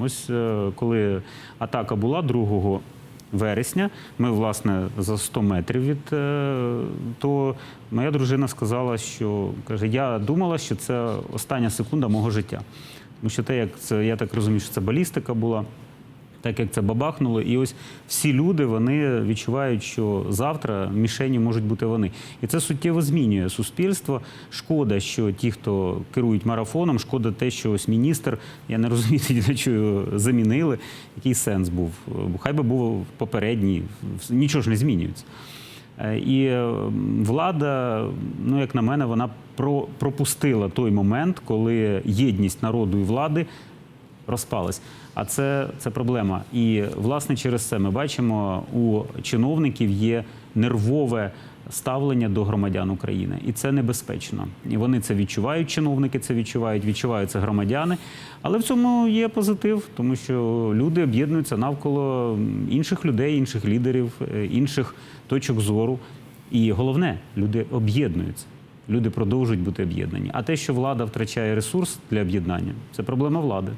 Ось е, коли атака була 2 вересня, ми, власне, за 100 метрів від е, то моя дружина сказала, що каже, я думала, що це остання секунда мого життя. Тому що те, як це, я так розумію, що це балістика була. Так як це бабахнуло, і ось всі люди вони відчувають, що завтра мішені можуть бути вони, і це суттєво змінює суспільство. Шкода, що ті, хто керують марафоном, шкода те, що ось міністр, я не розумію, для чого замінили. Який сенс був? Хай би був попередній, нічого ж не змінюється. Е, І е, влада, ну як на мене, вона пропустила той момент, коли єдність народу і влади розпалась. А це, це проблема. І власне через це ми бачимо, у чиновників є нервове ставлення до громадян України, і це небезпечно. І вони це відчувають. Чиновники це відчувають, відчувають це громадяни. Але в цьому є позитив, тому що люди об'єднуються навколо інших людей, інших лідерів, е, інших точок зору. І головне, люди об'єднуються. Люди продовжують бути об'єднані. А те, що влада втрачає ресурс для об'єднання, це проблема влади.